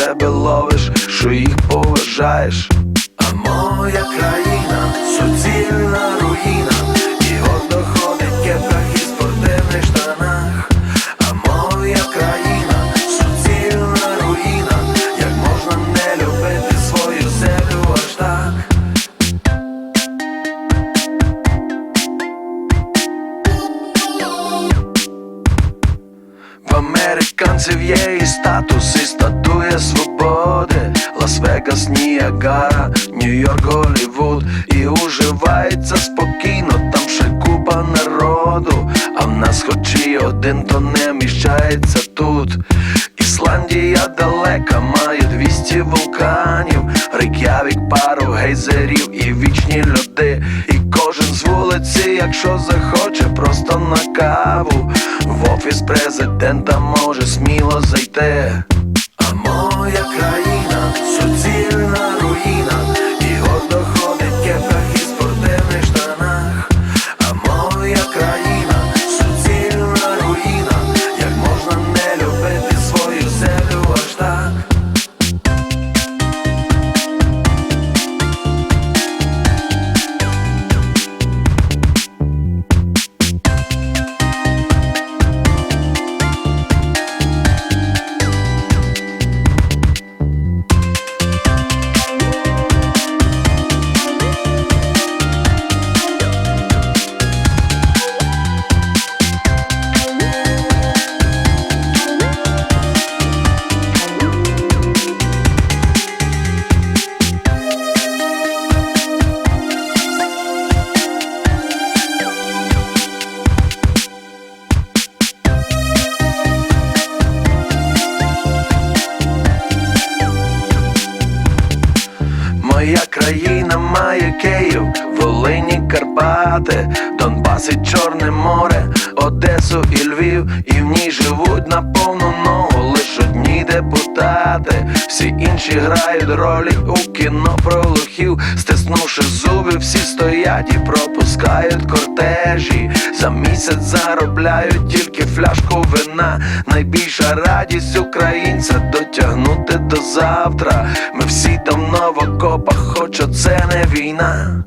себе ловиш, що їх поважаєш. А моя країна суцільна руїна, американців є і статус, і статуя свободи. Лас-Вегас, Ніагара, Нью-Йорк, Голлівуд І уживається спокійно, там ще купа народу. А в нас хоч і один, то не міщається тут. Ісландія далека, має 200 вулканів. Рейк'явік, пару гейзерів і вічні кожен з вулиці, якщо захоче, просто на каву. В офіс президента може сміло зайти Моя країна має Київ, Волині, Карпати, Донбас і Чорне море, Одесу і Львів, і в ній живуть на повну ногу лиш одні депутати. Всі інші грають ролі у кіно про лохів, стиснувши зуби, всі стоять і пропускають кортежі. За місяць заробляють тільки фляжку вина. Найбільша радість українця дотягнути до завтра. Ми всі давно в окопах, хоч оце не війна.